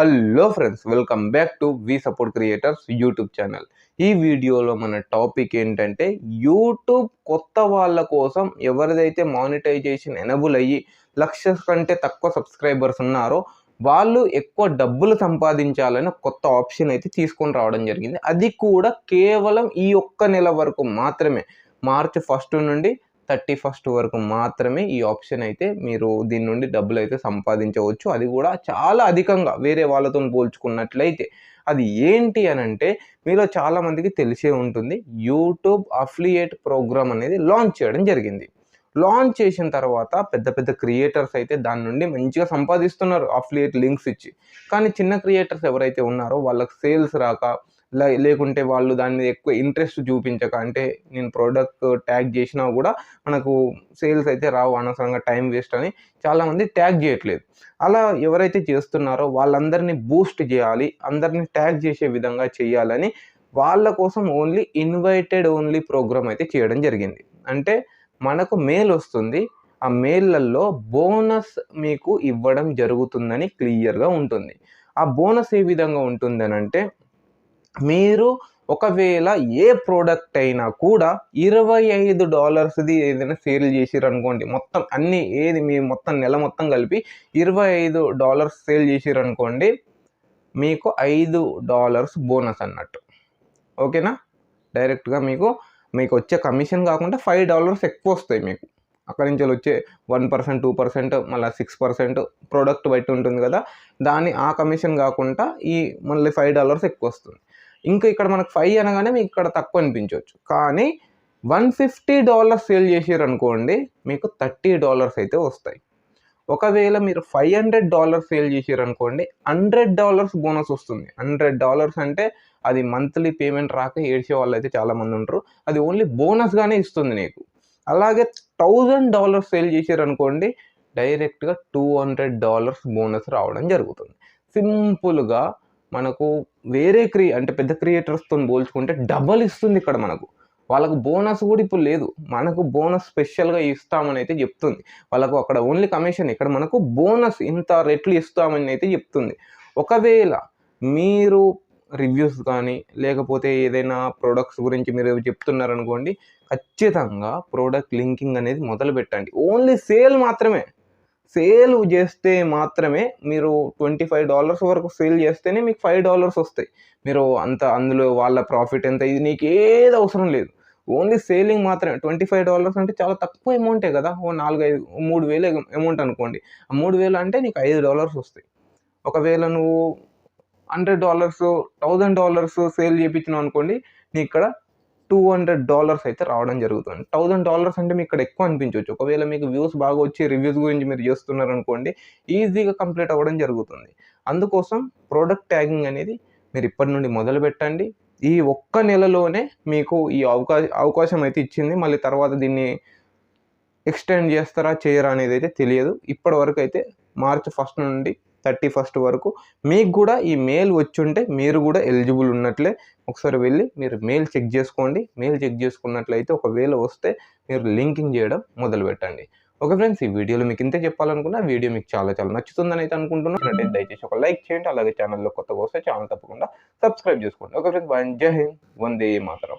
Hello friends welcome back to we support creators YouTube channel ఈ వీడియోలో మన topic ఏంటంటే యూట్యూబ్ కొత్త వాళ్ళ కోసం ఎవరిదైతే మానిటైజేషన్ ఎనబుల్ అయ్యి లక్ష కంటే తక్కువ సబ్స్క్రైబర్స్ ఉన్నారో వాళ్ళు ఎక్కువ డబ్బులు సంపాదించాలని కొత్త ఆప్షన్ అయితే తీసుకొని రావడం జరిగింది. అది కూడా కేవలం ఈ ఒక్క నెల వరకు మాత్రమే. మార్చ్ ఫస్ట్ నుండి థర్టీ ఫస్ట్ వరకు మాత్రమే ఈ ఆప్షన్ అయితే మీరు దీని నుండి డబ్బులు అయితే సంపాదించవచ్చు. అది కూడా చాలా అధికంగా వేరే వాళ్ళతో పోల్చుకున్నట్లయితే. అది ఏంటి అని అంటే మీలో చాలామందికి తెలిసే ఉంటుంది యూట్యూబ్ అఫిలియేట్ ప్రోగ్రామ్ అనేది లాంచ్ చేయడం జరిగింది. లాంచ్ చేసిన తర్వాత పెద్ద పెద్ద క్రియేటర్స్ అయితే దాని నుండి మంచిగా సంపాదిస్తున్నారు అఫిలియేట్ లింక్స్ ఇచ్చి. కానీ చిన్న క్రియేటర్స్ ఎవరైతే ఉన్నారో వాళ్ళకి సేల్స్ రాక లేకుంటే వాళ్ళు దాని మీద ఎక్కువ ఇంట్రెస్ట్ చూపించక అంటే నేను ప్రోడక్ట్ ట్యాగ్ చేసినా కూడా మనకు సేల్స్ అయితే రావు అనవసరంగా టైం వేస్ట్ అని చాలామంది ట్యాగ్ చేయట్లేదు. అలా ఎవరైతే చేస్తున్నారో వాళ్ళందరినీ బూస్ట్ చేయాలి అందరినీ ట్యాగ్ చేసే విధంగా చేయాలని వాళ్ళ కోసం ఓన్లీ ఇన్వైటెడ్ ఓన్లీ ప్రోగ్రామ్ అయితే చేయడం జరిగింది. అంటే మనకు మెయిల్ వస్తుంది ఆ మెయిల్లలో బోనస్ మీకు ఇవ్వడం జరుగుతుందని క్లియర్గా ఉంటుంది. ఆ బోనస్ ఏ విధంగా ఉంటుందని అంటే మీరు ఒకవేళ ఏ ప్రోడక్ట్ అయినా కూడా ఇరవై ఐదు డాలర్స్ది ఏదైనా సేల్ చేసిర్రు అనుకోండి మొత్తం అన్ని ఏది మీ మొత్తం నెల మొత్తం కలిపి ఇరవై ఐదు డాలర్స్ సేల్ చేసిర్రు అనుకోండి మీకు ఐదు డాలర్స్ బోనస్ అన్నట్టు. ఓకేనా డైరెక్ట్గా మీకు మీకు వచ్చే కమిషన్ కాకుండా ఫైవ్ డాలర్స్ ఎక్కువ వస్తాయి మీకు. అక్కడి నుంచి వచ్చే వన్ పర్సెంట్ టూ పర్సెంట్ మళ్ళీ సిక్స్ పర్సెంట్ ప్రోడక్ట్ బట్టి ఉంటుంది కదా దాని ఆ కమిషన్ కాకుండా ఈ మళ్ళీ ఫైవ్ డాలర్స్ ఎక్కువ వస్తుంది. ఇంకా ఇక్కడ మనకు ఫైవ్ అనగానే మీకు ఇక్కడ తక్కువ అనిపించవచ్చు. కానీ వన్ ఫిఫ్టీ డాలర్స్ సేల్ చేసారు అనుకోండి మీకు థర్టీ డాలర్స్ అయితే వస్తాయి. ఒకవేళ మీరు ఫైవ్ హండ్రెడ్ డాలర్స్ సేల్ చేసారు అనుకోండి హండ్రెడ్ డాలర్స్ బోనస్ వస్తుంది. హండ్రెడ్ డాలర్స్ అంటే అది మంత్లీ పేమెంట్ రాక ఏడ్చే వాళ్ళు అయితే చాలామంది ఉంటారు. అది ఓన్లీ బోనస్గానే ఇస్తుంది నీకు. అలాగే థౌజండ్ డాలర్స్ సేల్ చేసారు అనుకోండి డైరెక్ట్గా టూ హండ్రెడ్ డాలర్స్ బోనస్ రావడం జరుగుతుంది. సింపుల్గా మనకు వేరే క్రియే అంటే పెద్ద క్రియేటర్స్తో పోల్చుకుంటే డబల్ ఇస్తుంది ఇక్కడ మనకు. వాళ్ళకు బోనస్ కూడా ఇప్పుడు లేదు. మనకు బోనస్ స్పెషల్గా ఇస్తామని అయితే చెప్తుంది. వాళ్ళకు అక్కడ ఓన్లీ కమిషన్ ఇక్కడ మనకు బోనస్ ఇంత రెట్లు ఇస్తామని అయితే చెప్తుంది. ఒకవేళ మీరు రివ్యూస్ కానీ లేకపోతే ఏదైనా ప్రోడక్ట్స్ గురించి మీరు చెప్తున్నారనుకోండి ఖచ్చితంగా ప్రోడక్ట్ లింకింగ్ అనేది మొదలు పెట్టండి. ఓన్లీ సేల్ మాత్రమే. సేల్ చేస్తే మాత్రమే మీరు ట్వంటీ ఫైవ్ డాలర్స్ వరకు సేల్ చేస్తేనే మీకు ఫైవ్ డాలర్స్ వస్తాయి. మీరు అంత అందులో వాళ్ళ ప్రాఫిట్ ఎంత ఇది నీకు ఏది అవసరం లేదు. ఓన్లీ సేలింగ్ మాత్రమే. ట్వంటీ ఫైవ్ డాలర్స్ అంటే చాలా తక్కువ అమౌంటే కదా. ఓ నాలుగు ఐదు మూడు వేలు అమౌంట్ అనుకోండి. ఆ మూడు వేలు అంటే నీకు ఐదు డాలర్స్ వస్తాయి. ఒకవేళ నువ్వు hundred dollars thousand dollars sale చేయించినావు అనుకోండి నీ ఇక్కడ టూ హండ్రెడ్ డాలర్స్ అయితే రావడం జరుగుతుంది. థౌజండ్ డాలర్స్ అంటే మీకు ఇక్కడ ఎక్కువ అనిపించవచ్చు. ఒకవేళ మీకు వ్యూస్ బాగా వచ్చి రివ్యూస్ గురించి మీరు చేస్తున్నారు అనుకోండి ఈజీగా కంప్లీట్ అవ్వడం జరుగుతుంది. అందుకోసం ప్రోడక్ట్ ట్యాగింగ్ అనేది మీరు ఇప్పటి నుండి మొదలు పెట్టండి. ఈ ఒక్క నెలలోనే మీకు ఈ అవకాశ అవకాశం అయితే ఇచ్చింది. మళ్ళీ తర్వాత దీన్ని ఎక్స్టెండ్ చేస్తారా చేయరా అనేది అయితే తెలియదు. ఇప్పటి వరకు అయితే మార్చ్ ఫస్ట్ నుండి థర్టీ ఫస్ట్ వరకు మీకు కూడా ఈ మెయిల్ వచ్చుంటే మీరు కూడా ఎలిజిబుల్ ఉన్నట్లే ఒకసారి వెళ్ళి మీరు మెయిల్ చెక్ చేసుకోండి. మెయిల్ చెక్ చేసుకున్నట్లయితే ఒకవేళ వస్తే మీరు లింకింగ్ చేయడం మొదలు పెట్టండి. ఓకే ఫ్రెండ్స్ ఈ వీడియోలో మీకు ఇంతే చెప్పాలనుకున్నా వీడియో మీకు చాలా చాలా నచ్చుతుందని అయితే అనుకుంటున్నాను. దయచేసి ఒక లైక్ చేయండి. అలాగే ఛానల్లో కొత్తగా వస్తే ఛానల్ తప్పకుండా సబ్స్క్రైబ్ చేసుకోండి. Okay friends bye. జై హింద్. వందే మాత్రం.